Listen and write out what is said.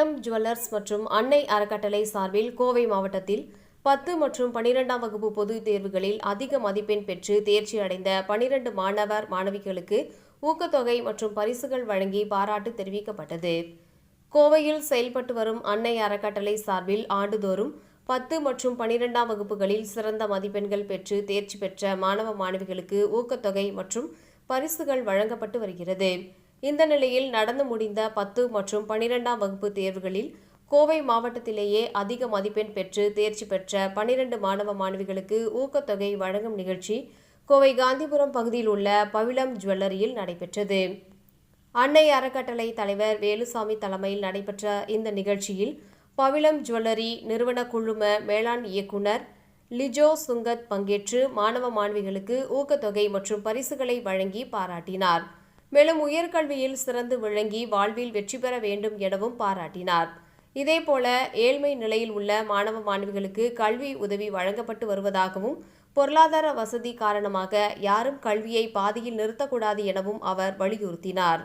பவிளம் jewellers மற்றும் அன்னை அறக்கட்டளை சார்பில் கோவை மாவட்டத்தில் பத்து மற்றும் பனிரெண்டாம் வகுப்பு பொதுத் தேர்வுகளில் அதிக மதிப்பெண் பெற்று தேர்ச்சி அடைந்த பனிரெண்டு மாணவர் மாணவிகளுக்கு ஊக்கத்தொகை மற்றும் பரிசுகள் வழங்கி பாராட்டு தெரிவிக்கப்பட்டது. கோவையில் செயல்பட்டு வரும் அன்னை அறக்கட்டளை சார்பில் ஆண்டுதோறும் பத்து மற்றும் பனிரெண்டாம் வகுப்புகளில் சிறந்த மதிப்பெண்கள் பெற்று தேர்ச்சி பெற்ற மாணவ மாணவிகளுக்கு ஊக்கத்தொகை மற்றும் பரிசுகள் வழங்கப்பட்டு வருகிறது. இந்த நிலையில் நடந்து முடிந்த பத்து மற்றும் பனிரெண்டாம் வகுப்பு தேர்வுகளில் கோவை மாவட்டத்திலேயே அதிக மதிப்பெண் பெற்று தேர்ச்சி பெற்ற பனிரெண்டு மாணவ மாணவிகளுக்கு ஊக்கத்தொகை வழங்கும் நிகழ்ச்சி கோவை காந்திபுரம் பகுதியில் உள்ள பவிளம் ஜுவல்லரியில் நடைபெற்றது. அன்னை அறக்கட்டளை தலைவர் வேலுசாமி தலைமையில் நடைபெற்ற இந்த நிகழ்ச்சியில் பவிளம் ஜுவல்லரி நிறுவன குழும மேலாண் இயக்குனர் லிஜோ சுங்கத் பங்கேற்று மாணவ மாணவிகளுக்கு ஊக்கத்தொகை மற்றும் பரிசுகளை வழங்கி பாராட்டினார். மேலும் உயர்கல்வியில் சிறந்து விளங்கி வாழ்வில் வெற்றி பெற வேண்டும் எனவும் பாராட்டினார். இதேபோல ஏழ்மை நிலையில் உள்ள மாணவ மாணவிகளுக்கு கல்வி உதவி வழங்கப்பட்டு வருவதாகவும் பொருளாதார வசதி காரணமாக யாரும் கல்வியை பாதியில் நிறுத்தக்கூடாது எனவும் அவர் வலியுறுத்தினார்.